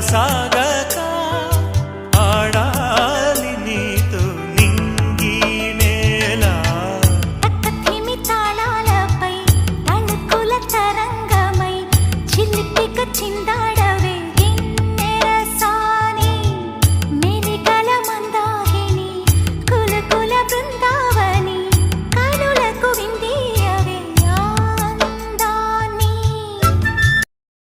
కొనసాగక ఆడాలి నీతో నింగి నేల. తక్కిమి తరంగమై చిల్లిపిక చిందాడి